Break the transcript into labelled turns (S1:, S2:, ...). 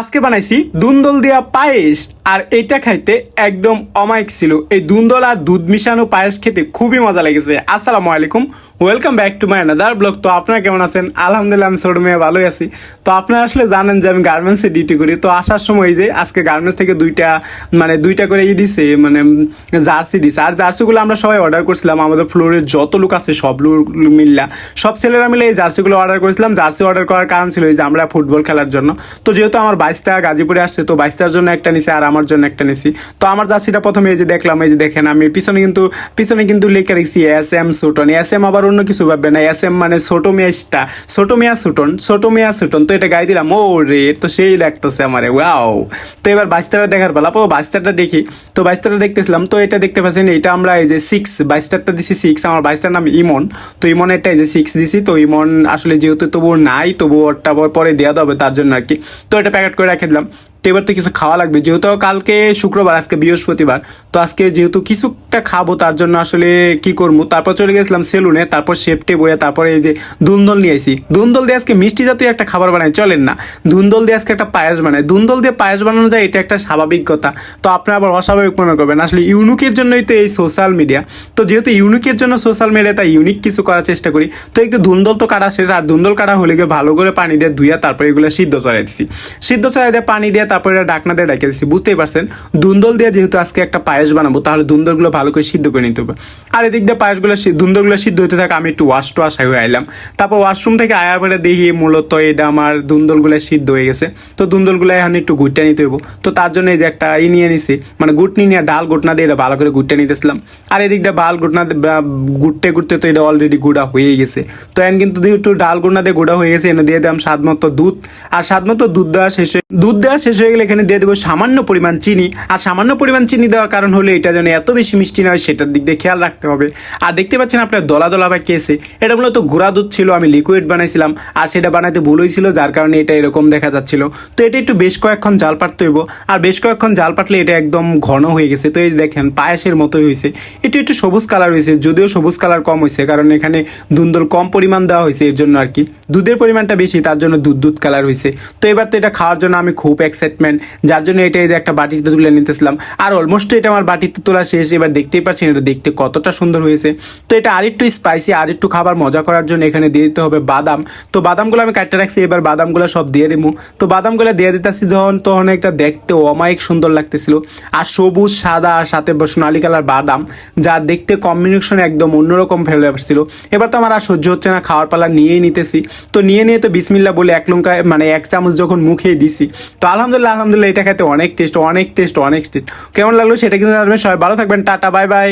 S1: আজকে বানাইছি দুন্দল দিয়া পায়েস, আর এটা খাইতে একদম অমায়িক ছিল। এই দুন্দল আর দুধ মিশানো পায়েস খেতে খুবই মজা লেগেছে। আসসালামু আলাইকুম welcome back to my another blog তো আপনারা কেমন আছেন? আলহামদুলিল্লাহ, আমি ছোট মেয়ে, ভালোই আছি। তো আপনারা আসলে জানেন যে আমি গার্মেন্টসে ডিউটি করি। তো আসার সময় যে আজকে গার্মেন্টস থেকে দুইটা মানে দুইটা করে ই দিছে মানে জার্সি দিছে। আর জার্সিগুলো আমরা সবাই অর্ডার করছিলাম। আমাদের ফ্লোরের যত লোক আছে, সব লোক মিললা। সব ছেলেরা মিলে এই জার্সিগুলো অর্ডার করেছিলাম। জার্সি অর্ডার করার কারণ ছিল যে আমরা ফুটবল খেলার জন্য। তো যেহেতু আমার বাইশটা গাজীপুরে আসছে, তো বাইশটার জন্য একটা নিছি আর আমার জন্য একটা নিছি। তো আমার জার্সিটা প্রথমে এই যে দেখলাম, এই যে দেখেন, আমি পিছনে কিন্তু পিছনে কিন্তু লেখা রেখেছি এস এম সুটন এস এম আবার অন্য কিছু ভাববে না। এস এম মানে ছোট মেয়াসটা ছোট মেয়া সুটন ছোট মেয়া সুটন। তো এটা গাই দিলাম। ও রে, তো সেই লাগতেছে আমারে। ওয়াও। তো এবার বাইশটাটা দেখার বেলা তো বাইশটাটা দেখি। তো বাইশটাটা দেখতেছিলাম। তো এটা দেখতে পাচ্ছেন এটা আমরা এই যে সিক্স বাইশটারটা দিছি সিক্স আমার বাইশটার নাম ইমন। তো ইমন এটা এই যে সিক্স দিছি। তো ইমন আসলে যেহেতু তবু নাই তবু ওরটা পরে দেওয়া হবে তার জন্য আর কি। তো এটা প্যাকেট করে রেখে দিলাম। তো এবার তো কিছু খাওয়া লাগবে। যেহেতু কালকে শুক্রবার, আজকে বৃহস্পতিবার, তো আজকে যেহেতু কিছুটা খাব, তার জন্য আসলে কি করব? তারপর চলে গেছিলাম সেলুনে, তারপর শেপটে বয়ে, তারপরে এই যে ধুন্দল নিয়ে আসি ধুন্দল দিয়ে আজকে মিষ্টি জাতীয় একটা খাবার বানাই, চলেন না। ধুন্দল দিয়ে আজকে একটা পায়েস বানায় ধুন্দল দিয়ে পায়েস বানানো যায়, এটা একটা স্বাভাবিক কথা তো আপনারা আবার অস্বাভাবিক মনে করবেন, আসলে ইউনুকের জন্যই তো এই সোশ্যাল মিডিয়া তো যেহেতু ইউনিকের জন্য সোশ্যাল মিডিয়া তাই ইউনিক কিছু করার চেষ্টা করি। তো একটু ধুন্দল তো কাটা শেষ, আর ধুন্দল কাটা হলে গিয়ে ভালো করে পানি দিয়ে ধুইয়া তারপরে এগুলো সিদ্ধ চড়াই দিছি। সিদ্ধ চড়াই দিয়ে পানি দিয়ে তারপরে এটা ডাকনা দিয়ে রেখে দিচ্ছি বুঝতেই পারছেন? ধুন্দল দিয়ে যেহেতু আজকে একটা পায়েস বানাবো, তাহলে ধুন্দলগুলো ভালো করে সিদ্ধ করে নিতে হবে। আর এদিক দিয়ে পায়েসগুলো ধুন্দলগুলো সিদ্ধ হতে থাকে, আমি একটু ওয়াশ টোয়াশ হয়ে আইলাম। তারপর ওয়াশরুম থেকে আয়া পরে দেখি মূলত এটা আমার ধুন্দলগুলো সিদ্ধ হয়ে গেছে। তো ধুন্দলগুলো এখন একটু গুটটা নিতে হইব। তো তার জন্য এই যে একটা ই নিয়ে নিছি মানে গুটনি নিয়ে, ডাল গুটনা দিয়ে এটা ভালো করে গুটটা নিতেছিলাম। আর এদিক দিয়ে বাল গুটনা গুটতে গুটতে তো এটা অলরেডি গুড়া হয়ে গেছে। তো এখন কিন্তু যেহেতু ডাল গুটনা দিয়ে গুড়া হয়ে গেছে, এনে দিয়ে দিলাম স্বাদ মতো দুধ। আর স্বাদ মতো দুধ দেওয়া শেষ হয়ে দুধ দেওয়া শেষ হয়ে গেলে এখানে দিয়ে দেবো সামান্য পরিমাণ চিনি। আর সামান্য পরিমাণ চিনি দেওয়ার কারণ হলো এটা যেন এত বেশি মিষ্টি না হয় সেটার দিক দিয়ে খেয়াল রাখতে হবে। আর দেখতে পাচ্ছেন আপনার দলা দলা বা কেসে এটা মূলত গুঁড়া দুধ ছিল, আমি লিকুইড বানাইছিলাম, আর সেটা বানাইতে ভুল হয়েছিল, যার কারণে এটা এরকম দেখা যাচ্ছিল। তো এটা একটু বেশ কয়েকক্ষণ জাল পাটতে হইব, আর বেশ কয়েকক্ষণ জাল পাটলে এটা একদম ঘন হয়ে গেছে। তো এই দেখেন, পায়েসের মতোই হয়েছে। একটু একটু সবুজ কালার হয়েছে, যদিও সবুজ কালার কম হয়েছে, কারণ এখানে দুন্দল কম পরিমাণ দেওয়া হয়েছে, এর জন্য আর কি। দুধের পরিমাণটা বেশি, তার জন্য দুধ দুধ কালার হয়েছে। তো এবার তো এটা খাওয়ার জন্য আমি খুব এক্সাইটমেন্ট যার জন্য এটা একটা বাটিতে তুলে নিতেছিলাম। আর অলমোস্ট এটা আমার বাটিতে তোলা শেষ, এবার দেখতেই পাচ্ছেন এটা দেখতে কতটা সুন্দর হয়েছে। তো এটা আরেকটু স্পাইসি আর একটু খাবার মজা করার জন্য এখানে দিয়ে দিতে হবে বাদাম। তো বাদামগুলো আমি কাটতে রাখছি, এবার বাদামগুলো সব দিয়ে দেবো। তো বাদামগুলো দিয়ে দিতেছি যখন, তখন একটা দেখতে অমায়িক সুন্দর লাগতেছিল। আর সবুজ, সাদা সাথে সোনালি কালার বাদাম যার দেখতে কম্বিনেশন একদম অন্যরকম ফ্লেভার ছিল। এবার তো আমার আর সহ্য হচ্ছে না, খাওয়ার পালা নিয়েই নিতেছি। তো নিয়ে নিয়ে তো বিসমিল্লা বলে এক লঙ্কা মানে এক চামচ যখন মুখে দিছি। তো আলহামদুলিল্লাহ আলহামদুলিল্লাহ, এটা খেতে অনেক টেস্ট অনেক টেস্ট অনেক টেস্ট কেমন লাগল সেটা কিন্তু জানাবেন। সবাই ভালো থাকবেন। Tata, bye bye.